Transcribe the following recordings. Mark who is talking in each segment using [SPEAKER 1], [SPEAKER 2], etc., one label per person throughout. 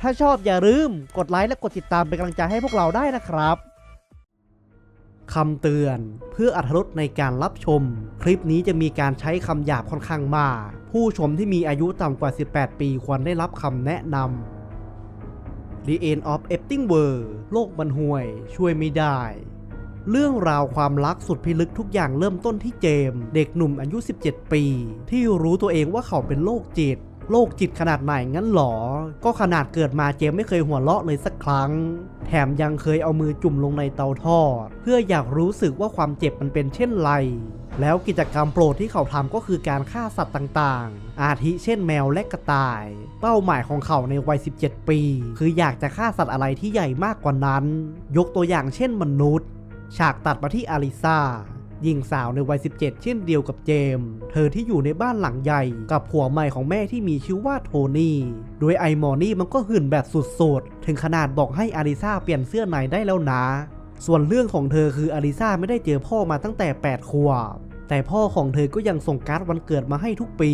[SPEAKER 1] ถ้าชอบอย่าลืมกดไลค์และกดติดตามเป็นกำลังใจให้พวกเราได้นะครับคำเตือนเพื่ออรรถรสในการรับชม คลิปนี้จะมีการใช้คำหยาบค่อนข้างมาก ผู้ชมที่มีอายุต่ำกว่า 18 ปีควรได้รับคำแนะนำ The End of Acting World โลกมันห่วย ช่วยไม่ได้ เรื่องราวความรักสุดพิลึกทุกอย่างเริ่มต้นที่เจม เด็กหนุ่มอายุ 17 ปี ที่รู้ตัวเองว่าเขาเป็นโรคจิต โรคจิตขนาดไหนงั้นหรอ ก็ขนาดเกิดมาเจมไม่เคยหัวเราะเลยสักครั้ง แถมยังเคยเอามือจุ่มลงในเตาทอด เพื่ออยากรู้สึกว่าความเจ็บมันเป็นเช่นไร แล้วกิจกรรมโปรดที่เขาทำก็คือการฆ่าสัตว์ต่างๆ อาทิเช่นแมวและกระต่าย เป้าหมายของเขาในวัย 17 ปี คืออยากจะฆ่าสัตว์อะไรที่ใหญ่มากกว่านั้น ยกตัวอย่างเช่นมนุษย์ ฉากตัดมาที่อาริซา หญิงสาวในวัย 17 เช่นเดียวกับเจมส์เธอที่อยู่ในบ้านหลังใหญ่กับผัวใหม่ของแม่ที่มีชื่อว่าโทนี่ โดยไอมอนี่มันก็หื่นแบบสุดๆ ถึงขนาดบอกให้อาริซาเปลี่ยนเสื้อในได้แล้วนะ ส่วนเรื่องของเธอคืออาริซาไม่ได้เจอพ่อมาตั้งแต่ 8 ขวบ แต่พ่อของเธอก็ยังส่งการ์ดวันเกิดมาให้ทุกปี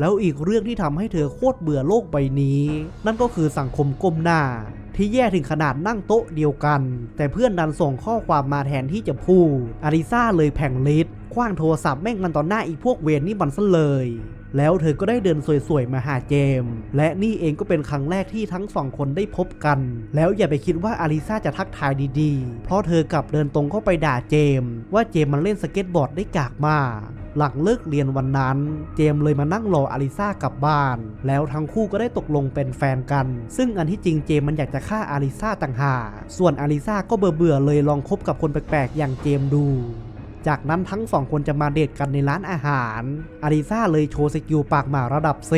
[SPEAKER 1] แล้วอีกเรื่องที่ทำให้เธอโคตรเบื่อโลกใบนี้ นั่นก็คือสังคมก้มหน้า ที่แย่ถึงขนาดนั่งโต๊ะเดียวกัน แต่เพื่อนดันส่งข้อความมาแทนที่จะพูดอาริซาเลยแผงลิดคว้างโทรศัพท์แม่งมันต่อหน้าอีพวกเวรนี่มันซะเลย แล้วเธอก็ได้เดินสวยๆมาหาเจมส์และนี่เองก็เป็นครั้งแรกที่ทั้งสองคนได้พบกัน แล้วอย่าไปคิดว่าอาริซาจะทักทายดีๆ เพราะเธอกลับเดินตรงเข้าไปด่าเจมส์ว่าเจมส์มันเล่นสเก็ตบอร์ดได้กากมากหลังเลิกเรียนวันนั้น เจมส์เลยมานั่งรออาริซากลับบ้าน แล้วทั้งคู่ก็ได้ตกลงเป็นแฟนกัน ซึ่งอันที่จริงเจมส์มันอยากจะฆ่าอาริซาต่างหากส่วนอาริซาก็เบื่อๆเลยลองคบกับคนแปลกๆ อย่างเจมส์ดู จากนั้นทั้งสองคนจะมาเดทกันในร้านอาหาร อาริซาเลยโชว์สกิลปากหมาระดับ 10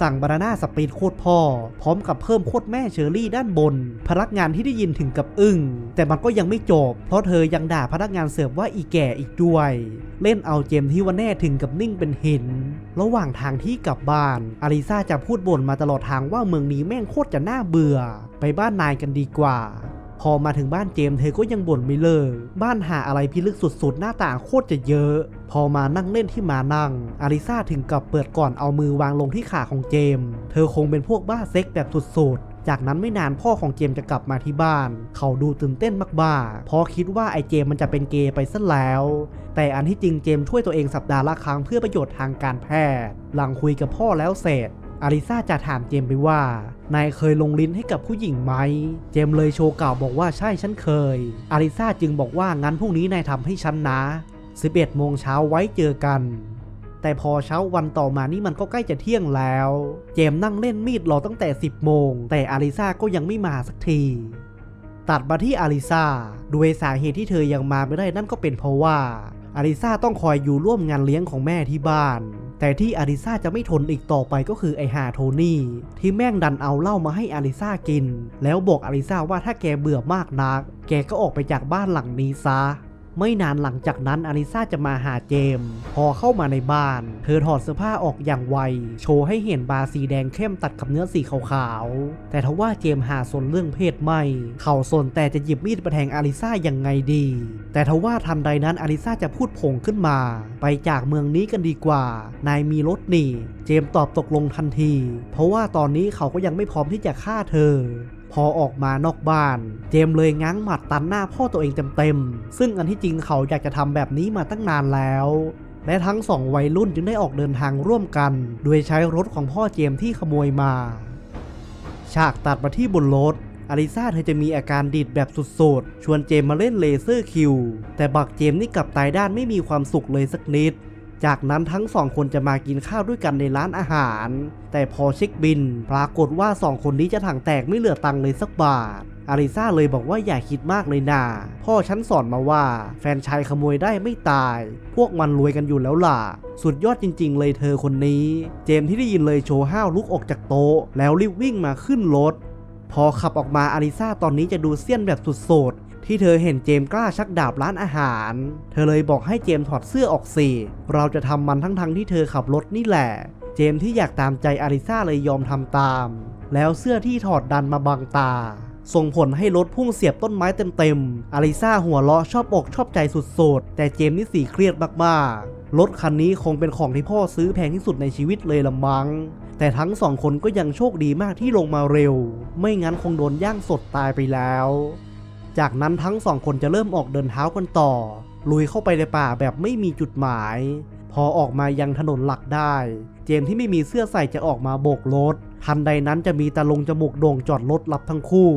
[SPEAKER 1] สั่งบานาน่าสปีดโคตรพ่อ พร้อมกับเพิ่มโคตรแม่เชอรี่ด้านบน พนักงานที่ได้ยินถึงกับอึ้ง แต่มันก็ยังไม่จบ เพราะเธอยังด่าพนักงานเสิร์ฟว่าอีแก่อีกด้วย เล่นเอาเจมส์ที่ว่าแน่ถึงกับนิ่งเป็นหิน ระหว่างทางที่กลับบ้าน อาริซาจะพูดบ่นมาตลอดทางว่าเมืองนี้แม่งโคตรจะน่าเบื่อ ไปบ้านนายกันดีกว่า พอมาถึงบ้านเจมส์เธอก็ยังบ่นไม่เลิกบ้านหาอะไรพิลึกสุดๆ หน้าต่างโคตรจะเยอะ พอมานั่งเล่นที่มานั่ง อาริซาถึงกับเปิดก่อนเอามือวางลงที่ขาของเจมส์เธอคงเป็นพวกบ้าเซ็กแบบสุดๆ จากนั้นไม่นานพ่อของเจมส์จะกลับมาที่บ้าน เขาดูตื่นเต้นมากๆเพราะคิดว่าไอ้เจมส์มันจะเป็นเกย์ไปซะแล้ว แต่อันที่จริงเจมส์ช่วยตัวเองสัปดาห์ละครั้งเพื่อประโยชน์ทางการแพทย์ หลังคุยกับพ่อแล้วเสร็จ อาริซาจะถามเจมไปว่า นายเคยลงลิ้นให้กับผู้หญิงไหม เจมเลยโชว์กล่าวบอกว่าใช่ฉันเคย อาริซาจึงบอกว่างั้นพรุ่งนี้นายทำให้ฉันนะ 11โมงเช้าไว้เจอกัน แต่พอเช้าวันต่อมานี่มันก็ใกล้จะเที่ยงแล้ว เจมนั่งเล่นมีดรอตั้งแต่ 10 โมง แต่อาริซาก็ยังไม่มาสักทีตัดมาที่อาริซาด้วยสาเหตุที่เธอยังมาไม่ได้นั่นก็เป็นเพราะว่าอาริซาต้องคอยอยู่ร่วมงานเลี้ยงของแม่ที่บ้าน แต่ที่อาริซาจะไม่ทนอีกต่อไปก็คือไอหาโทนี่ที่แม่งดันเอาเหล้ามาให้อาริซากิน แล้วบอกอาริซาว่าถ้าแกเบื่อมากนัก แกก็ออกไปจากบ้านหลังนี้ซะ ไม่นานหลังจากนั้นอาริซาจะมาหาเจมส์พอเข้ามาในบ้าน เธอถอดเสื้อผ้าออกอย่างไว โชว์ให้เห็นบาสีแดงเข้มตัดกับเนื้อสีขาวๆ แต่ทว่าเจมส์หาสนเรื่องเพศไม่ เขาสนแต่จะหยิบมีดไปแทงอาริซายังไงดี แต่ทว่าทันใดนั้นอาริซาจะพูดผงขึ้นมา ไปจากเมืองนี้กันดีกว่า นายมีรถนี่เจมส์ตอบตกลงทันที เพราะว่าตอนนี้เขาก็ยังไม่พร้อมที่จะฆ่าเธอ พอออกมานอกบ้าน เจมเลยง้างหมัดตันหน้าพ่อตัวเองเต็มๆ ซึ่งอันที่จริงเขาอยากจะทำแบบนี้มาตั้งนานแล้ว และทั้งสองวัยรุ่นจึงได้ออกเดินทางร่วมกัน โดยใช้รถของพ่อเจมที่ขโมยมา ฉากตัดมาที่บนรถอาริซาเธอจะมีอาการดีดแบบสุดๆ ชวนเจมมาเล่นเลเซอร์คิว แต่บักเจมนี่กลับตายด้านไม่มีความสุขเลยสักนิด จากนั้นทั้งสองคนจะมากินข้าวด้วยกันในร้านอาหาร แต่พอเช็คบิน ปรากฏว่าสองคนนี้จะถังแตกไม่เหลือตังค์เลยสักบาท อาริซาเลยบอกว่าอย่าคิดมากเลยนาพ่อฉันสอนมาว่า แฟนชายขโมยได้ไม่ตาย พวกมันรวยกันอยู่แล้วล่ะ สุดยอดจริง ๆ เลยเธอคนนี้ เจมที่ได้ยินเลยโชว์ห้าวลุกออกจากโต๊ะ แล้วรีบวิ่งมาขึ้นรถ พอขับออกมาอาริซาตอนนี้จะดูเสี้ยนแบบสุดๆที่เธอเห็นเจมกล้าชักดาบร้านอาหาร เธอเลยบอกให้เจมถอดเสื้อออกสิเราจะทำมันทั้งๆที่เธอขับรถนี่แหละ เจมที่อยากตามใจอาริซาเลยยอมทำตาม แล้วเสื้อที่ถอดดันมาบังตา ส่งผลให้รถพุ่งเสียบต้นไม้เต็มๆอาริซาหัวเราะชอบอกชอบใจสุดๆ แต่เจมนี่สีเครียดมากๆ รถคันนี้คงเป็นของที่พ่อซื้อแพงที่สุดในชีวิตเลยละมัง้ง แต่ทั้งสองคนก็ยังโชคดีมากที่ลงมาเร็ว ไม่งั้นคงโดนย่างสดตายไปแล้ว จากนั้นทั้งสองคนจะเริ่มออกเดินเท้ากันต่อ ลุยเข้าไปในป่าแบบไม่มีจุดหมาย พอออกมายังถนนหลักได้ เจมที่ไม่มีเสื้อใส่จะออกมาโบกรถ ทันใดนั้นจะมีตาลงจมูกโด่งจอดรถรับทั้งคู่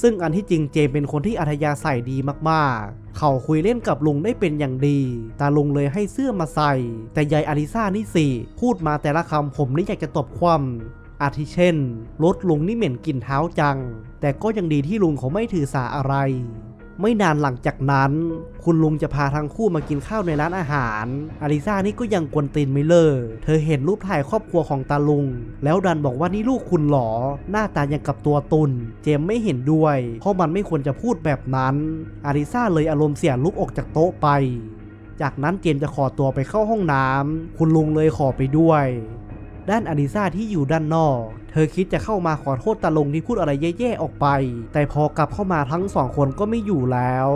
[SPEAKER 1] ซึ่งอันที่จริงเจมเป็นคนที่อัธยาศัยดีมากๆ เขาคุยเล่นกับลุงได้เป็นอย่างดี ตาลุงเลยให้เสื้อมาใส่ แต่ยายอาริซานี่สิ พูดมาแต่ละคำผมนี่อยากจะตบความอาทิเช่น รถลุงนี่เหม็นกลิ่นเท้าจัง แต่ก็ยังดีที่ลุงเขาไม่ถือสาอะไร ไม่นานหลังจากนั้น คุณลุงจะพาทั้งคู่มากินข้าวในร้านอาหาร อาริซ่านี่ก็ยังกวนตีนไม่เลิกเธอเห็นรูปถ่ายครอบครัวของตาลุง แล้วดันบอกว่านี่ลูกคุณหรอ หน้าตายังกับตัวตุน เจมไม่เห็นด้วย เพราะมันไม่ควรจะพูดแบบนั้น อาริซ่าเลยอารมณ์เสียลุกออกจากโต๊ะไป จากนั้นเจมจะขอตัวไปเข้าห้องน้ำคุณลุงเลยขอไปด้วย ด้านอาริซาที่อยู่ด้านนอก เธอคิดจะเข้ามาขอโทษตาลงที่พูดอะไรแย่ๆออกไป แต่พอกลับเข้ามาทั้งสองคนก็ไม่อยู่แล้ว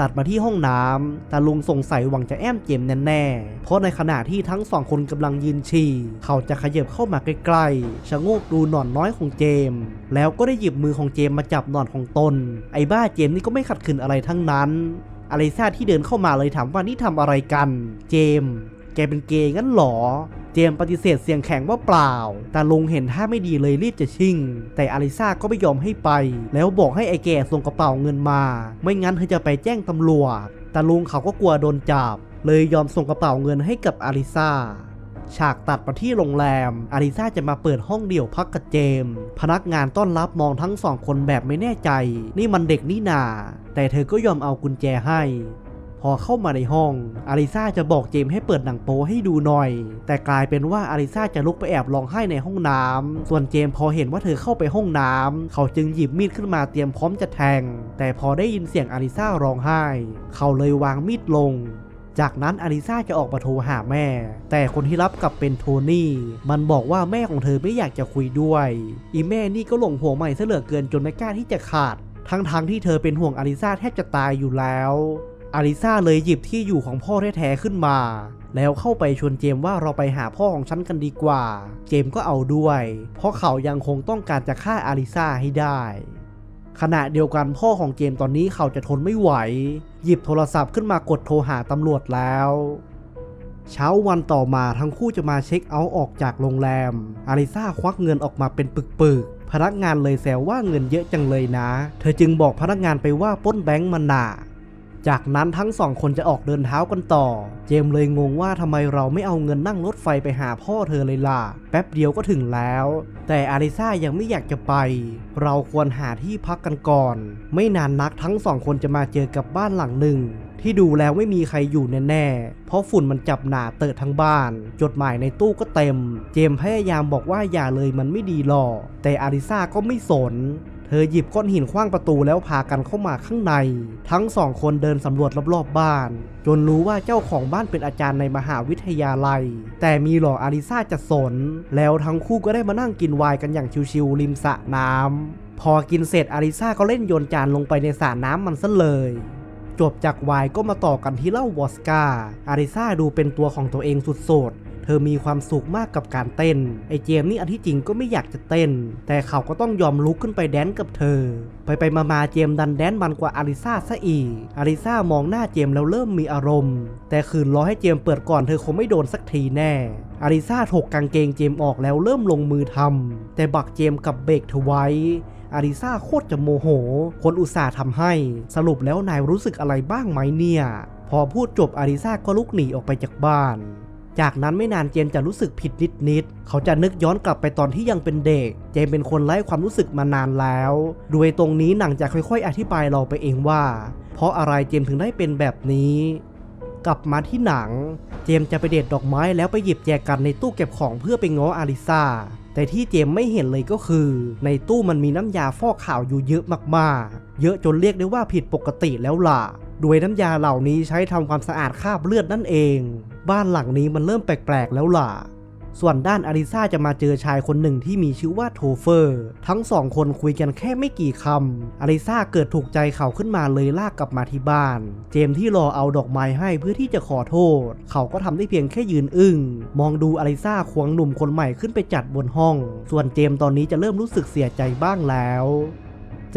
[SPEAKER 1] ตัดมาที่ห้องน้ำตาลุงสงสัยหวังจะแอมเจมแน่ๆ เพราะในขณะที่ทั้งสองคนกำลังยืนฉี่ เขาจะขยับเข้ามาใกล้ๆชะโงกดูหนอนน้อยของเจม แล้วก็ได้หยิบมือของเจมมาจับหนอนของตน ไอ้บ้าเจมนี่ก็ไม่ขัดขืนอะไรทั้งนั้นอาริซาที่เดินเข้ามาเลยถามว่านี่ทำอะไรกัน เจม แกเป็นเกย์งั้นหรอ เจมปฏิเสธเสียงแข็งว่าเปล่า แต่ลุงเห็นท่าไม่ดีเลยรีบจะชิง แต่อลิซาก็ไม่ยอมให้ไป แล้วบอกให้ไอ้แก่ส่งกระเป๋าเงินมา ไม่งั้นเธอจะไปแจ้งตำรวจ แต่ลุงเขาก็กลัวโดนจับ เลยยอมส่งกระเป๋าเงินให้กับอลิซาฉากตัดมาที่โรงแรม อาริซาจะมาเปิดห้องเดี่ยวพักกับเจม พนักงานต้อนรับมองทั้งสองคนแบบไม่แน่ใจ นี่มันเด็กนี่นา แต่เธอก็ยอมเอากุญแจให้ อเข้ามาในห้อง อาริซาจะบอกเจมส์ให้เปิดหนังโป๊ให้ดูหน่อย แต่กลายเป็นว่าอาริซาจะลุกไปแอบร้องไห้ในห้องน้ำส่วนเจมส์พอเห็นว่าเธอเข้าไปห้องน้ำเขาจึงหยิบมีดขึ้นมาเตรียมพร้อมจะแทง แต่พอได้ยินเสียงอาริซาร้องไห้ เขาเลยวางมีดลงจากนั้นอาริซาจะออกมาโทรหาแม่ แต่คนที่รับกลับเป็นโทนี่ มันบอกว่าแม่ของเธอไม่อยากจะคุยด้วย อีแม่นี่ก็หลงห่วงใหม่เหลือเกินจนไม่กล้าที่จะขาด ทั้งๆทที่เธอเป็นห่วงอาริซาแทบจะตายอยู่แล้ว อาริซาเลยหยิบที่อยู่ของพ่อแท้ๆขึ้นมา แล้วเข้าไปชวนเจมว่าเราไปหาพ่อของฉันกันดีกว่า เจมก็เอาด้วย เพราะเขายังคงต้องการจะฆ่าอาริซาให้ได้ ขณะเดียวกันพ่อของเจมตอนนี้เขาจะทนไม่ไหว หยิบโทรศัพท์ขึ้นมากดโทรหาตำรวจแล้วเช้าวันต่อมาทั้งคู่จะมาเช็คเอาท์ออกจากโรงแรม อาริซาควักเงินออกมาเป็นปึกๆ พนักงานเลยแซวว่าเงินเยอะจังเลยนะ เธอจึงบอกพนักงานไปว่าป้นแบงก์มันหนา จากนั้นทั้งสองคนจะออกเดินเท้ากันต่อ เจมเลยงงว่าทำไมเราไม่เอาเงินนั่งรถไฟไปหาพ่อเธอเลยล่ะ แป๊บเดียวก็ถึงแล้ว แต่อาริซายังไม่อยากจะไป เราควรหาที่พักกันก่อน ไม่นานนักทั้งสองคนจะมาเจอกับบ้านหลังหนึ่งที่ดูแล้วไม่มีใครอยู่แน่ๆ เพราะฝุ่นมันจับหนาเติดทั้งบ้าน จดหมายในตู้ก็เต็ม เจมพยายามบอกว่าอย่าเลยมันไม่ดีหรอก แต่อาริซาก็ไม่สน เธอหยิบก้อนหินขว้างประตูแล้วพากันเข้ามาข้างใน ทั้งสองคนเดินสำรวจรอบๆบ้าน จนรู้ว่าเจ้าของบ้านเป็นอาจารย์ในมหาวิทยาลัย แต่มีหล่ออาริซาจะสน แล้วทั้งคู่ก็ได้มานั่งกินไวน์กันอย่างชิวๆริมสระน้ำพอกินเสร็จอาริซาก็เล่นโยนจานลงไปในสระน้ำมันซะเลยจบจากไวน์ก็มาต่อกันที่เหล้าวอสกาอาริซาดูเป็นตัวของตัวเองสุดๆ เธอมีความสุขมากกับการเต้น ไอเจมนี่อันที่จริงก็ไม่อยากจะเต้น แต่เขาก็ต้องยอมลุกขึ้นไปแดนกับเธอ ไปไปมามาเจมดันแดนมันกว่าอาริซาซะอีกอาริซามองหน้าเจมแล้วเริ่มมีอารมณ์ แต่คืนรอให้เจมเปิดก่อนเธอคงไม่โดนสักทีแน่ อาริซาถกกางเกงเจมออกแล้วเริ่มลงมือทำแต่บักเจมกับเบรกเธอไว้อาริซาโคตรจะโมโห คนอุตส่าห์ทำให้ สรุปแล้วนายรู้สึกอะไรบ้างไหมเนี่ย พอพูดจบอาริซาก็ลุกหนีออกไปจากบ้าน จากนั้นไม่นานเจมจะรู้สึกผิดนิดๆเขาจะนึกย้อนกลับไปตอนที่ยังเป็นเด็ก เจมเป็นคนไร้ความรู้สึกมานานแล้วโดยตรงนี้หนังจะค่อย ๆ อธิบายเราไปเองว่า เพราะอะไรเจมถึงได้เป็นแบบนี้ กลับมาที่หนัง เจมจะไปเด็ดดอกไม้แล้วไปหยิบแจกันในตู้เก็บของเพื่อไปง้ออาริซาแต่ที่เจมไม่เห็นเลยก็คือ ในตู้มันมีน้ำยาฟอกขาวอยู่เยอะมากๆ เยอะจนเรียกได้ว่าผิดปกติแล้วล่ะ โดยน้ำยาเหล่านี้ใช้ทำความสะอาดคราบเลือดนั่นเอง บ้านหลังนี้มันเริ่มแปลกๆแล้วล่ะ ส่วนด้านอาริซาจะมาเจอชายคนหนึ่งที่มีชื่อว่าโทเฟอร์ ทั้งสองคนคุยกันแค่ไม่กี่คำอาริซาเกิดถูกใจเขาขึ้นมาเลยลากกลับมาที่บ้าน เจมที่รอเอาดอกไม้ให้เพื่อที่จะขอโทษ เขาก็ทำได้เพียงแค่ยืนอึ้งมองดูอาริซาควงหนุ่มคนใหม่ขึ้นไปจัดบนห้อง ส่วนเจมตอนนี้จะเริ่มรู้สึกเสียใจบ้างแล้ว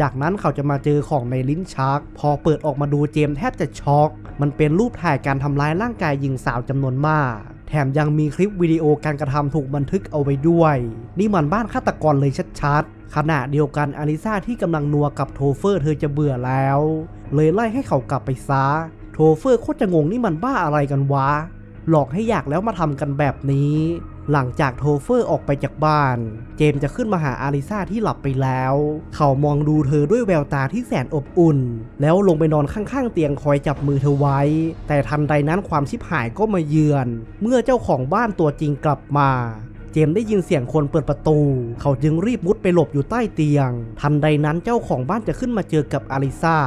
[SPEAKER 1] จากนั้นเขาจะมาเจอของในลิ้นชัก พอเปิดออกมาดูเจมแทบจะช็อก มันเป็นรูปถ่ายการทำร้ายร่างกายหญิงสาวจำนวนมาก แถมยังมีคลิปวิดีโอการกระทำถูกบันทึกเอาไว้ด้วย นี่มันบ้านฆาตกรเลยชัดๆขณะเดียวกันอาริซาที่กำลังนัวกับโทเฟอร์เธอจะเบื่อแล้ว เลยไล่ให้เขากลับไปซะ โทเฟอร์โคตรจะงงนี่มันบ้าอะไรกันวะ หลอกให้อยากแล้วมาทำกันแบบนี้ หลังจากโทเฟอร์ออกไปจากบ้าน เจมส์จะขึ้นมาหาอาริซาที่หลับไปแล้ว เขามองดูเธอด้วยแววตาที่แสนอบอุ่น แล้วลงไปนอนข้างๆ เตียงคอยจับมือเธอไว้ แต่ทันใดนั้นความชิบหายก็มาเยือน เมื่อเจ้าของบ้านตัวจริงกลับมา เจมได้ยินเสียงคนเปิดประตู เขาจึงรีบมุดไปหลบอยู่ใต้เตียง ทันใดนั้นเจ้าของบ้านจะขึ้นมาเจอกับอาริซา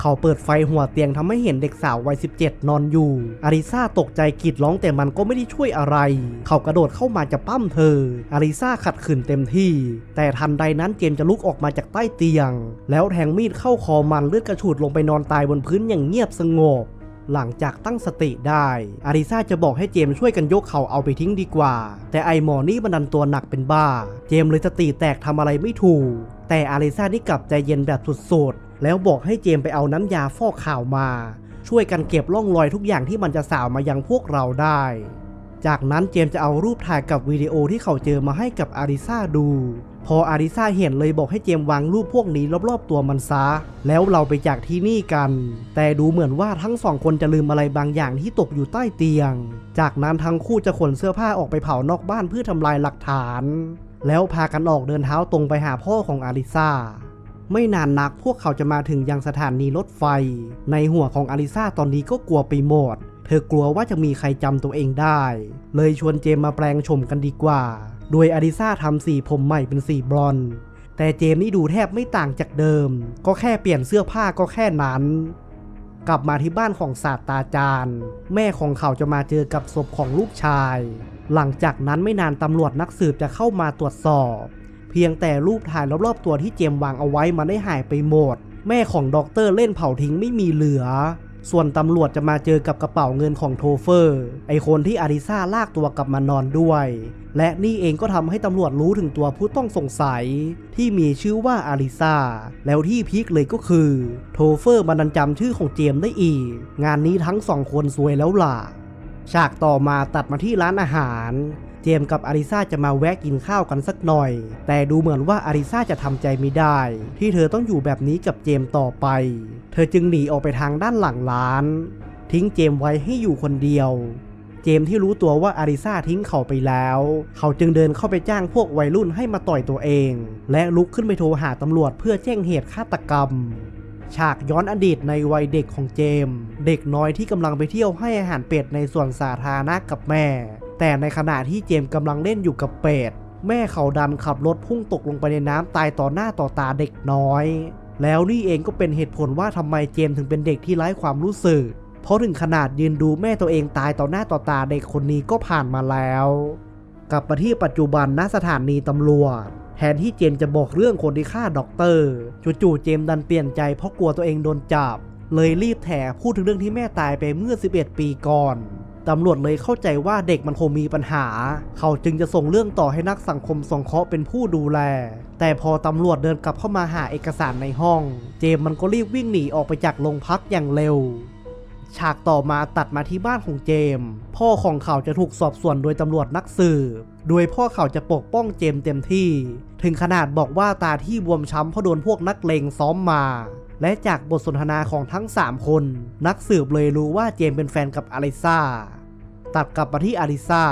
[SPEAKER 1] เขาเปิดไฟหัวเตียงทำให้เห็นเด็กสาววัย 17 นอนอยู่ อาริซาตกใจกรีดร้องแต่มันก็ไม่ได้ช่วยอะไร เขากระโดดเข้ามาจะปั้มเธอ อาริซาขัดขืนเต็มที่ แต่ทันใดนั้นเจมจะลุกออกมาจากใต้เตียง แล้วแทงมีดเข้าคอมันเลือดกระฉูดลงไปนอนตายบนพื้นอย่างเงียบสงบ หลังจากตั้งสติได้อาริซาจะบอกให้เจมช่วยกันยกเขาเอาไปทิ้งดีกว่า แต่ไอหมอนี่มันดันตัวหนักเป็นบ้า เจมเลยสติแตกทำอะไรไม่ถูก แต่อาริซานี่กลับใจเย็นแบบสุดๆ แล้วบอกให้เจมไปเอาน้ำยาฟอกข่าวมา ช่วยกันเก็บร่องรอยทุกอย่างที่มันจะสาวมายังพวกเราได้ จากนั้นเจมจะเอารูปถ่ายกับวิดีโอที่เขาเจอมาให้กับอาริซาดู พออาริซาเห็นเลยบอกให้เจมวางรูปพวกนี้รอบๆตัวมันซะ แล้วเราไปจากที่นี่กัน แต่ดูเหมือนว่าทั้งสองคนจะลืมอะไรบางอย่างที่ตกอยู่ใต้เตียง จากนั้นทั้งคู่จะขนเสื้อผ้าออกไปเผานอกบ้านเพื่อทำลายหลักฐาน แล้วพากันออกเดินเท้าตรงไปหาพ่อของอาริซาไม่นานนักพวกเขาจะมาถึงยังสถานีรถไฟ ในหัวของอาริซาตอนนี้ก็กลัวไปหมด เธอกลัวว่าจะมีใครจำตัวเองได้ เลยชวนเจมมาแปลงโฉมกันดีกว่า โดยอาริซาทำสีผมใหม่เป็นสีบลอนด์แต่เจมนี่ดูแทบไม่ต่างจากเดิม ก็แค่เปลี่ยนเสื้อผ้าก็แค่นั้น กลับมาที่บ้านของศาสตราจารย์ แม่ของเขาจะมาเจอกับศพของลูกชาย หลังจากนั้นไม่นานตำรวจนักสืบจะเข้ามาตรวจสอบ เพียงแต่รูปถ่ายรอบๆตัวที่เจมวางเอาไว้มันได้หายไปหมด แม่ของด็อกเตอร์เล่นเผาทิ้งไม่มีเหลือ ส่วนตำรวจจะมาเจอกับกระเป๋าเงินของโทเฟอร์ ไอคนที่อาริซาลากตัวกลับมานอนด้วย และนี่เองก็ทำให้ตำรวจรู้ถึงตัวผู้ต้องสงสัย ที่มีชื่อว่าอาริซาแล้วที่พีคเลยก็คือ โทเฟอร์มันดันจำชื่อของเจมได้อีก งานนี้ทั้งสองคนซวยแล้วล่ะ ฉากต่อมาตัดมาที่ร้านอาหาร เจมกับอาริซาจะมาแวะกินข้าวกันสักหน่อย แต่ดูเหมือนว่าอาริซาจะทำใจไม่ได้ ที่เธอต้องอยู่แบบนี้กับเจมต่อไป เธอจึงหนีออกไปทางด้านหลังร้าน ทิ้งเจมไว้ให้อยู่คนเดียวเจมที่รู้ตัวว่าอาริซาทิ้งเขาไปแล้ว เขาจึงเดินเข้าไปจ้างพวกวัยรุ่นให้มาต่อยตัวเอง และลุกขึ้นไปโทรหาตำรวจเพื่อแจ้งเหตุฆาตกรรม ฉากย้อนอดีตในวัยเด็กของเจม เด็กน้อยที่กำลังไปเที่ยวให้อาหารเป็ดในสวนสาธารณะกับแม่ แต่ในขณะที่เจมกำลังเล่นอยู่กับเป็ด แม่เขาดันขับรถพุ่งตกลงไปในน้ำตายต่อหน้าต่อตาเด็กน้อย แล้วนี่เองก็เป็นเหตุผลว่าทำไมเจมถึงเป็นเด็กที่ไร้ความรู้สึก เพราะถึงขนาดยืนดูแม่ตัวเองตายต่อหน้าต่อตาเด็กคนนี้ก็ผ่านมาแล้ว กลับมาที่ปัจจุบันณสถานีตำรวจแทนที่เจมจะบอกเรื่องคนที่ฆ่าด็อกเตอร์จู่ๆเจมดันเปลี่ยนใจเพราะกลัวตัวเองโดนจับ เลยรีบแถพูดถึงเรื่องที่แม่ตายไปเมื่อ 11 ปีก่อน ตำรวจเลยเข้าใจว่าเด็กมันคงมีปัญหา เขาจึงจะส่งเรื่องต่อให้นักสังคมสงเคราะห์เป็นผู้ดูแล แต่พอตำรวจเดินกลับเข้ามาหาเอกสารในห้อง เจมมันก็รีบวิ่งหนีออกไปจากโรงพักอย่างเร็ว ฉากต่อมาตัดมาที่บ้านของเจม พ่อของเขาจะถูกสอบสวนโดยตำรวจนักสืบ โดยพ่อเขาจะปกป้องเจมเต็มที่ ถึงขนาดบอกว่าตาที่บวมช้ำเพราะโดนพวกนักเลงซ้อมมา และจากบทสนทนาของทั้ง 3 คน นักสืบเลยรู้ว่าเจมเป็นแฟนกับอลิซาตัดกลับมาที่อลิซา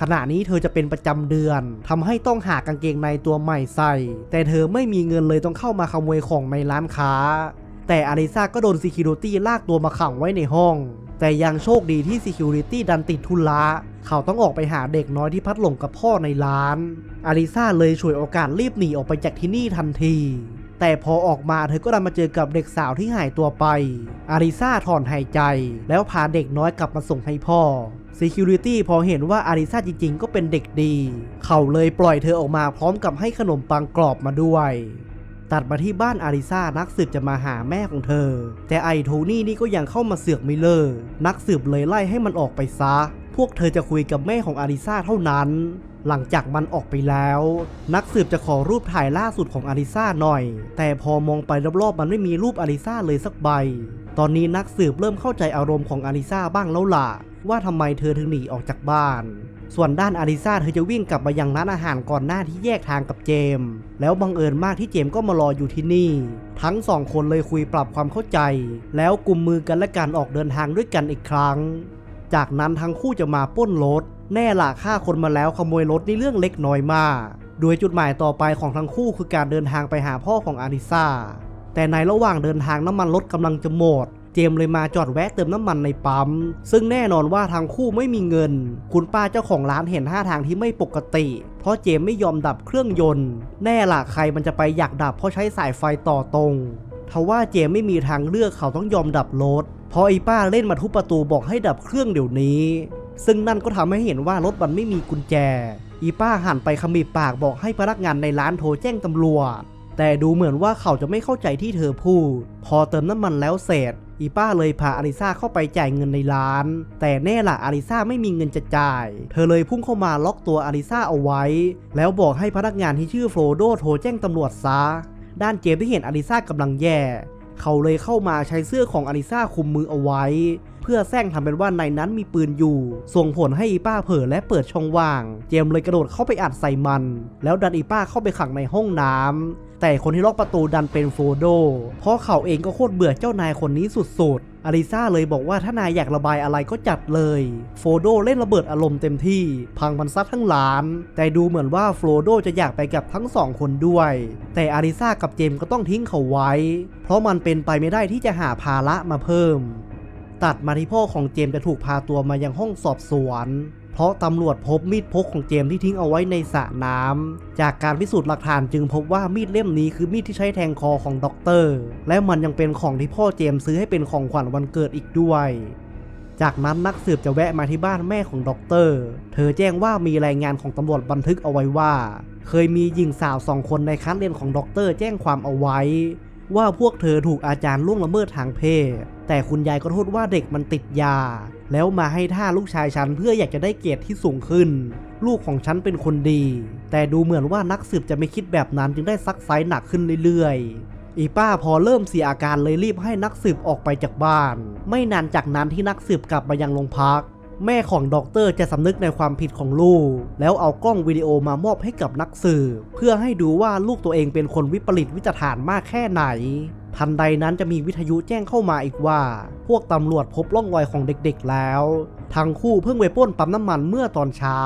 [SPEAKER 1] ขณะนี้เธอจะเป็นประจำเดือนทำให้ต้องหากางเกงในตัวใหม่ใส่ แต่เธอไม่มีเงินเลยต้องเข้ามาขโมยของในร้านค้า แต่อาริซาก็โดน Security ลากตัวมาขังไว้ในห้อง แต่ยังโชคดีที่ Security ดันติดธุระเขาต้องออกไปหาเด็กน้อยที่พัดหลงกับพ่อในร้าน อาริซาเลยฉวยโอกาสรีบหนีออกไปจากที่นี่ทันที แต่พอออกมาเธอก็ดันมาเจอกับเด็กสาวที่หายตัวไป อาริซาถอนหายใจ แล้วพาเด็กน้อยกลับมาส่งให้พ่อ Security พอเห็นว่าอาริซาจริงๆ ก็เป็นเด็กดี เขาเลยปล่อยเธอออกมาพร้อมกับให้ขนมปังกรอบมาด้วยตัดมาที่บ้านอาริซานักสืบจะมาหาแม่ของเธอ แต่ไอโทนี่นี่ก็ยังเข้ามาเสือกไม่เลิกนักสืบเลยไล่ให้มันออกไปซะ พวกเธอจะคุยกับแม่ของอาริซาเท่านั้น หลังจากมันออกไปแล้ว นักสืบจะขอรูปถ่ายล่าสุดของอาริซาหน่อย แต่พอมองไปรอบๆมันไม่มีรูปอาริซาเลยสักใบ ตอนนี้นักสืบเริ่มเข้าใจอารมณ์ของอาริซาบ้างแล้วล่ะ ว่าทำไมเธอถึงหนีออกจากบ้านส่วนด้านอาริซาเธอจะวิ่งกลับมายังร้านอาหารก่อนหน้าที่แยกทางกับเจมส์แล้วบังเอิญมากที่เจมส์ก็มารออยู่ที่นี่ ทั้งสองคนเลยคุยปรับความเข้าใจ แล้วกลุ่มมือกันและการออกเดินทางด้วยกันอีกครั้ง จากนั้นทั้งคู่จะมาปล้นรถ แน่ละฆ่าคนมาแล้วขโมยรถนี่เรื่องเล็กน้อยมาก โดยจุดหมายต่อไปของทั้งคู่คือการเดินทางไปหาพ่อของอาริซาแต่ในระหว่างเดินทางน้ำมันรถกำลังจะหมดเจมเลยมาจอดแวะเติมน้ำมันในปั๊ม ซึ่งแน่นอนว่าทั้งคู่ไม่มีเงิน คุณป้าเจ้าของร้านเห็นท่าทางที่ไม่ปกติ เพราะเจมไม่ยอมดับเครื่องยนต์ แน่ล่ะใครมันจะไปอยากดับเพราะใช้สายไฟต่อตรงทว่าเจมไม่มีทางเลือกเขาต้องยอมดับรถ พราะไอ้ป้าเล่นมาทุบประตูบอกให้ดับเครื่องเดี๋ยวนี้ ซึ่งนั่นก็ทำให้เห็นว่ารถมันไม่มีกุญแจ อีป้าหันไปขมิบปากบอกให้พนักงานในร้านโทรแจ้งตำรวจ แต่ดูเหมือนว่าเขาจะไม่เข้าใจที่เธอพูด พอเติมน้ำมันแล้วเสร็จ อีป้าเลยพาอาริซาเข้าไปจ่ายเงินในร้าน แต่แน่ล่ะอาริซาไม่มีเงินจะจ่าย เธอเลยพุ่งเข้ามาล็อกตัวอาริซาเอาไว้ แล้วบอกให้พนักงานที่ชื่อโฟโดโทรแจ้งตำรวจซะด้านเจมส์ที่เห็นอาริซากำลังแย่ เขาเลยเข้ามาใช้เสื้อของอาริซาคุมมือเอาไว้ เพื่อแซงทำเป็นว่าในนั้นมีปืนอยู่ ส่งผลให้อีป้าเผลอและเปิดช่องว่าง เจมเลยกระโดดเข้าไปอัดใส่มัน แล้วดันอีป้าเข้าไปขังในห้องน้ำแต่คนที่ล็อกประตูดันเป็นโฟโด เพราะเขาเองก็โคตรเบื่อเจ้านายคนนี้สุดๆอาริซาเลยบอกว่าถ้านายอยากระบายอะไรก็จัดเลย โฟโดเล่นระเบิดอารมณ์เต็มที่ พังมันซัดทั้งร้าน แต่ดูเหมือนว่าโฟโดจะอยากไปกับทั้งสองคนด้วย แต่อาริซากับเจมก็ต้องทิ้งเขาไว้ เพราะมันเป็นไปไม่ได้ที่จะหาภาระมาเพิ่ม ตัดมาที่พ่อของเจมส์จะถูกพาตัวมายังห้องสอบสวน เพราะตำรวจพบมีดพกของเจมส์ที่ทิ้งเอาไว้ในสระน้ำ จากการพิสูจน์หลักฐานจึงพบว่ามีดเล่มนี้คือมีดที่ใช้แทงคอของด็อกเตอร์ และมันยังเป็นของที่พ่อเจมส์ซื้อให้เป็นของขวัญวันเกิดอีกด้วยจากนั้นนักสืบจะแวะมาที่บ้านแม่ของด็อกเตอร์ เธอแจ้งว่ามีรายงานของตำรวจบันทึกเอาไว้ว่า เคยมีหญิงสาวสองคนในคลาสเรียนของด็อกเตอร์แจ้งความเอาไว้ ว่าพวกเธอถูกอาจารย์ล่วงละเมิดทางเพศ แต่คุณยายก็โทษว่าเด็กมันติดยา แล้วมาให้ท่าลูกชายฉันเพื่ออยากจะได้เกียรติที่สูงขึ้น ลูกของฉันเป็นคนดี แต่ดูเหมือนว่านักสืบจะไม่คิดแบบนั้นจึงได้ซักไซหนักขึ้นเรื่อยๆ อีป้าพอเริ่มเสียอาการเลยรีบให้นักสืบออกไปจากบ้าน ไม่นานจากนั้นที่นักสืบกลับมายังโรงพัก แม่ของด็อกเตอร์จะสำนึกในความผิดของลูก แล้วเอากล้องวิดีโอมามอบให้กับนักสืบเพื่อให้ดูว่าลูกตัวเองเป็นคนวิปริตวิจารณ์มากแค่ไหน ทันใดนั้นจะมีวิทยุแจ้งเข้ามาอีกว่า พวกตำรวจพบร่องรอยของเด็กๆแล้วทั้งคู่เพิ่งไปป้นปั๊มน้ำมันเมื่อตอนเช้า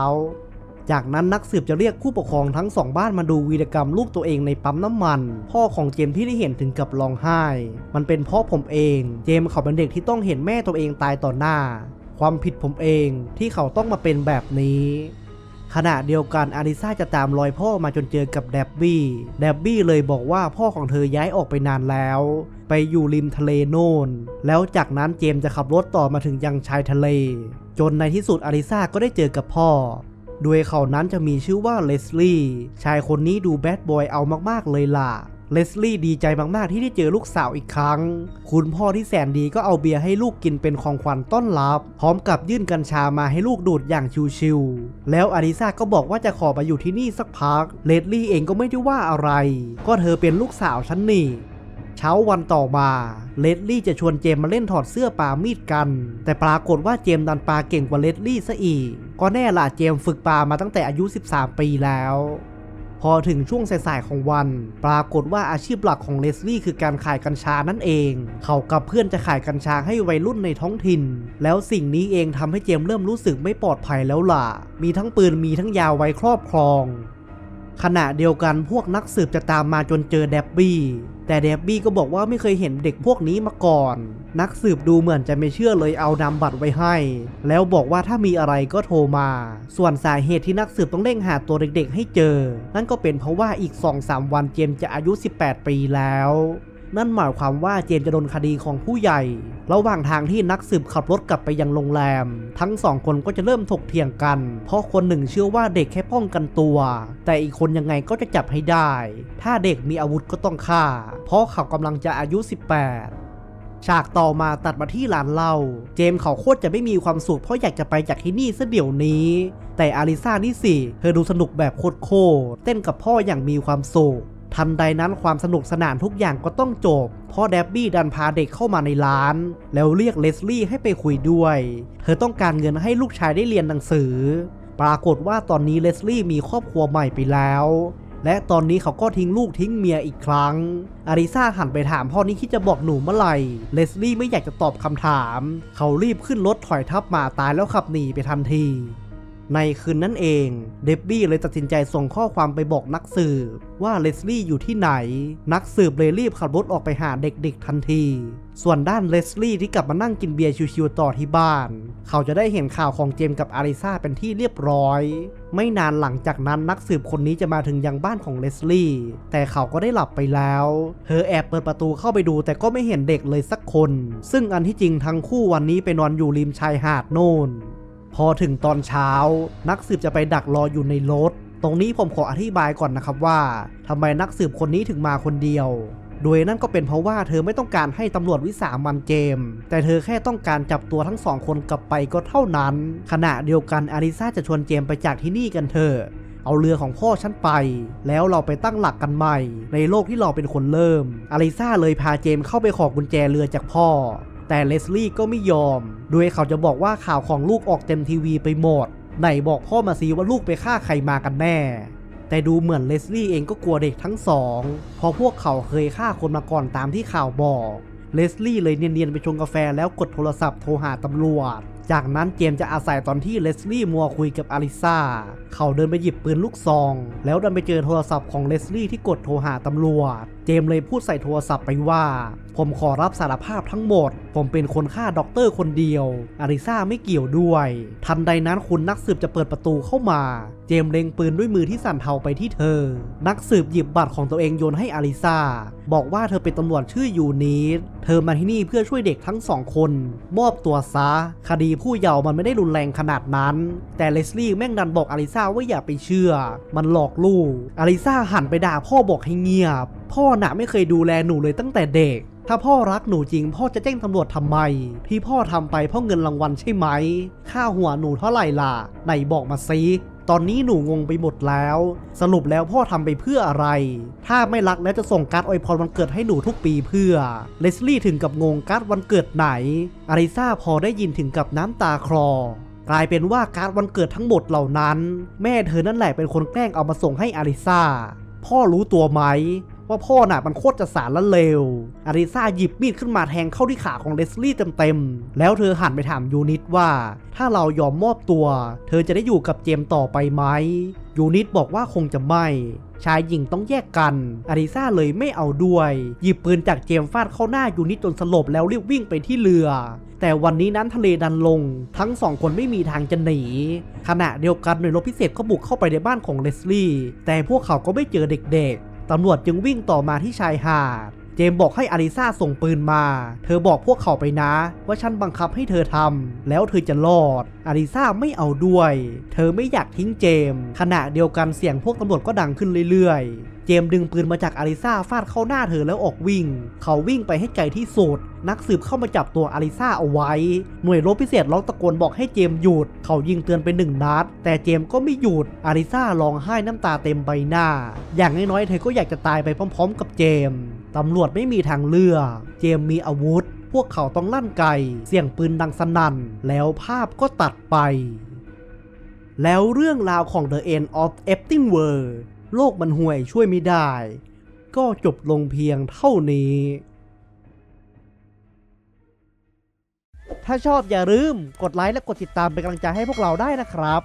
[SPEAKER 1] จากนั้นนักสืบจะเรียกผู้ปกครองทั้งสองบ้านมาดูวีรกรรมลูกตัวเองในปั๊มน้ำมัน พ่อของเจมส์ที่ได้เห็นถึงกับร้องไห้ มันเป็นเพ่อผมเอง เจมส์เขาเป็นเด็กที่ต้องเห็นแม่ตัวเองตายต่อหน้า ความผิดผมเองที่เขาต้องมาเป็นแบบนี้ ขณะเดียวกันอาริซาจะตามรอยพ่อมาจนเจอกับแดบบี้แดบบี้เลยบอกว่าพ่อของเธอย้ายออกไปนานแล้ว ไปอยู่ริมทะเลโน่น แล้วจากนั้นเจมส์จะขับรถต่อมาถึงยังชายทะเล จนในที่สุดอาริซาก็ได้เจอกับพ่อโดยเขานั้นจะมีชื่อว่าเลสลี่ชายคนนี้ดูแบดบอยเอามากๆเลยล่ะ เลสลี่ดีใจมากๆที่ได้เจอลูกสาวอีกครั้ง คุณพ่อที่แสนดีก็เอาเบียร์ให้ลูกกินเป็นของขวัญต้อนรับ พร้อมกับยื่นกัญชามาให้ลูกดูดอย่างชิวๆ แล้วอาริซาก็บอกว่าจะขอมาอยู่ที่นี่สักพัก เลสลี่เองก็ไม่ได้ว่าอะไร ก็เธอเป็นลูกสาวฉันนี่เช้าวันต่อมาเลดลี่จะชวนเจมมาเล่นถอดเสื้อปามีดกัน แต่ปรากฏว่าเจมดันปาเก่งกว่าเลดลี่ซะอีก ก็แน่ล่ะเจมฝึกปามาตั้งแต่อายุ 13 ปีแล้ว พอถึงช่วงสายๆของวัน ปรากฏว่าอาชีพหลักของเลสลี่คือการขายกัญชานั่นเอง เขากับเพื่อนจะขายกัญชาให้วัยรุ่นในท้องถิ่น แล้วสิ่งนี้เองทำให้เจมเริ่มรู้สึกไม่ปลอดภัยแล้วล่ะ มีทั้งปืนมีทั้งยาไว้ครอบครอง ขณะเดียวกันพวกนักสืบจะตามมาจนเจอแดบบี้แต่แดบบี้ก็บอกว่าไม่เคยเห็นเด็กพวกนี้มาก่อน นักสืบดูเหมือนจะไม่เชื่อเลยเอานำบัตรไว้ให้ แล้วบอกว่าถ้ามีอะไรก็โทรมา ส่วนสาเหตุที่นักสืบต้องเร่งหาตัวเด็กๆให้เจอ นั่นก็เป็นเพราะว่าอีก 2-3 วันเจมจะอายุ 18 ปีแล้ว นั่นหมายความว่าเจมจะโดนคดีของผู้ใหญ่ ระหว่างทางที่นักสืบขับรถกลับไปยังโรงแรม ทั้งสองคนก็จะเริ่มถกเถียงกัน เพราะคนหนึ่งเชื่อว่าเด็กแค่ป้องกันตัว แต่อีกคนยังไงก็จะจับให้ได้ ถ้าเด็กมีอาวุธก็ต้องฆ่า เพราะเขากำลังจะอายุ 18ฉากต่อมาตัดมาที่ร้านเหล้าเจมส์เขาโคตรจะไม่มีความสุขเพราะอยากจะไปจากที่นี่ซะเดี๋ยวนี้ แต่อาริซานี่สิ เธอดูสนุกแบบโคตรโคตรเต้นกับพ่ออย่างมีความสุข ทันใดนั้นความสนุกสนานทุกอย่างก็ต้องจบ เพราะแดบบี้ดันพาเด็กเข้ามาในร้าน แล้วเรียกเลสลี่ให้ไปคุยด้วย เธอต้องการเงินให้ลูกชายได้เรียนหนังสือ ปรากฏว่าตอนนี้เลสลี่มีครอบครัวใหม่ไปแล้ว และตอนนี้เขาก็ทิ้งลูกทิ้งเมียอีกครั้ง อาริซาหันไปถามพ่อนี่คิดจะบอกหนูเมื่อไหร่ เลสลี่ไม่อยากจะตอบคำถาม เขารีบขึ้นรถถอยทับหมาตายแล้วขับหนีไปทันที ในคืนนั้นเอง เดบบี้เลยตัดสินใจส่งข้อความไปบอกนักสืบ ว่าเลสลี่อยู่ที่ไหน นักสืบเลยรีบขับรถออกไปหาเด็กๆทันที ส่วนด้านเลสลี่ที่กลับมานั่งกินเบียร์ชิวๆต่อที่บ้าน เขาจะได้เห็นข่าวของเจมกับอาริซาเป็นที่เรียบร้อย ไม่นานหลังจากนั้นนักสืบคนนี้จะมาถึงยังบ้านของเลสลี่แต่เขาก็ได้หลับไปแล้ว เธอแอบเปิดประตูเข้าไปดูแต่ก็ไม่เห็นเด็กเลยสักคน ซึ่งอันที่จริงทั้งคู่วันนี้ไปนอนอยู่ริมชายหาดโน่น พอถึงตอนเช้า นักสืบจะไปดักรออยู่ในรถ ตรงนี้ผมขออธิบายก่อนนะครับว่าทำไมนักสืบคนนี้ถึงมาคนเดียว โดยนั่นก็เป็นเพราะว่าเธอไม่ต้องการให้ตำรวจวิสามันเจม แต่เธอแค่ต้องการจับตัวทั้งสองคนกลับไปก็เท่านั้น ขณะเดียวกันอาริซาจะชวนเจมไปจากที่นี่กันเถอะเอาเรือของพ่อฉันไป แล้วเราไปตั้งหลักกันใหม่ ในโลกที่เราเป็นคนเริ่มอาริซาเลยพาเจมเข้าไปขอกุญแจเรือจากพ่อ แต่เลสลี่ก็ไม่ยอม โดยเขาจะบอกว่าข่าวของลูกออกเต็มทีวีไปหมด ไหนบอกพ่อมาซีว่าลูกไปฆ่าใครมากันแน่ แต่ดูเหมือนเลสลี่เองก็กลัวเด็กทั้งสองเพราะพวกเขาเคยฆ่าคนมาก่อนตามที่ข่าวบอกเลสลี่เลยเนียนๆไปชงกาแฟแล้วกดโทรศัพท์โทรหาตำรวจ จากนั้นเจมส์จะอาศัยตอนที่เลสลี่มัวคุยกับอาริซาเขาเดินไปหยิบปืนลูกซอง แล้วดันไปเจอโทรศัพท์ของเลสลี่ที่กดโทรหาตำรวจ เจมส์เลยพูดใส่โทรศัพท์ไปว่า ผมขอรับสารภาพทั้งหมด ผมเป็นคนฆ่าด็อกเตอร์คนเดียว อาริซาไม่เกี่ยวด้วย ทันใดนั้นคุณนักสืบจะเปิดประตูเข้ามา เจมเล็งปืนด้วยมือที่สั่นเทาไปที่เธอ นักสืบหยิบบัตรของตัวเองโยนให้อาริซาบอกว่าเธอเป็นตำรวจชื่อยูนีสเธอมาที่นี่เพื่อช่วยเด็กทั้งสองคน มอบตัวซะ คดีผู้เยาว์มันไม่ได้รุนแรงขนาดนั้น แต่เลสลี่แม่งดันบอกอาริซาว่าอย่าไปเชื่อ มันหลอกลูกอาริซาหันไปด่าพ่อบอกให้เงียบ พ่อหนะไม่เคยดูแลหนูเลยตั้งแต่เด็กถ้าพ่อรักหนูจริง พ่อจะแจ้งตำรวจทำไม ที่พ่อทำไปเพราะเงินรางวัลใช่ไหม ค่าหัวหนูเท่าไหร่ล่ะ ไหนบอกมาซิตอนนี้หนูงงไปหมดแล้ว สรุปแล้วพ่อทำไปเพื่ออะไร ถ้าไม่รักแล้วจะส่งการ์ดอวยพรวันเกิดให้หนูทุกปีเพื่อ เลสลี่ถึงกับงงการ์ดวันเกิดไหน อาริซาพอได้ยินถึงกับน้ำตาคลอกลายเป็นว่าการ์ดวันเกิดทั้งหมดเหล่านั้น แม่เธอนั่นแหละเป็นคนแกล้งเอามาส่งให้อาริซาพ่อรู้ตัวไหม ว่าพ่อน่ะมันโคตรจะสารละเลว อาริซาหยิบมีดขึ้นมาแทงเข้าที่ขาของเลสลี่เต็มๆ แล้วเธอหันไปถามยูนิตว่า ถ้าเรายอมมอบตัว เธอจะได้อยู่กับเจมต่อไปไหม ยูนิตบอกว่าคงจะไม่ชายหญิงต้องแยกกัน อาริซาเลยไม่เอาด้วย หยิบปืนจากเจมฟาดเข้าหน้ายูนิตจนสลบแล้วรีบวิ่งไปที่เรือ แต่วันนี้นั้นทะเลดันลง ทั้งสองคนไม่มีทางจะหนี ขณะเดียวกันหน่วยรบพิเศษก็บุกเข้าไปในบ้านของเลสลี่ แต่พวกเขาก็ไม่เจอเด็กๆ ตำรวจจึงวิ่งต่อมาที่ชายหาด เจมบอกให้อาริซาส่งปืนมา เธอบอกพวกเขาไปนะ ว่าฉันบังคับให้เธอทำแล้วเธอจะรอด อาริซาไม่เอาด้วย เธอไม่อยากทิ้งเจม ขณะเดียวกันเสียงพวกตำรวจก็ดังขึ้นเรื่อยๆ เจมดึงปืนมาจากอาริซาฟาดเข้าหน้าเธอแล้วออกวิ่ง เขาวิ่งไปให้ไกลที่สุด นักสืบเข้ามาจับตัวอาริซาเอาไว้ หน่วยรบพิเศษร้องตะโกนบอกให้เจมหยุด เขายิงเตือนไปหนึ่งนัด แต่เจมก็ไม่หยุด อาริซาร้องไห้น้ำตาเต็มใบหน้า อย่างน้อยๆเธอก็อยากจะตายไปพร้อม ๆ กับเจม ตำรวจไม่มีทางเลือก เจมมีอาวุธ พวกเขาต้องลั่นไกเสียงปืนดังสนั่น แล้วภาพก็ตัดไป แล้วเรื่องราวของ The End of Acting World โลกมันห่วยช่วยไม่ได้ ก็จบลงเพียงเท่านี้ ถ้าชอบอย่าลืมกดไลค์และกดติดตามเป็นกำลังใจให้พวกเราได้นะครับ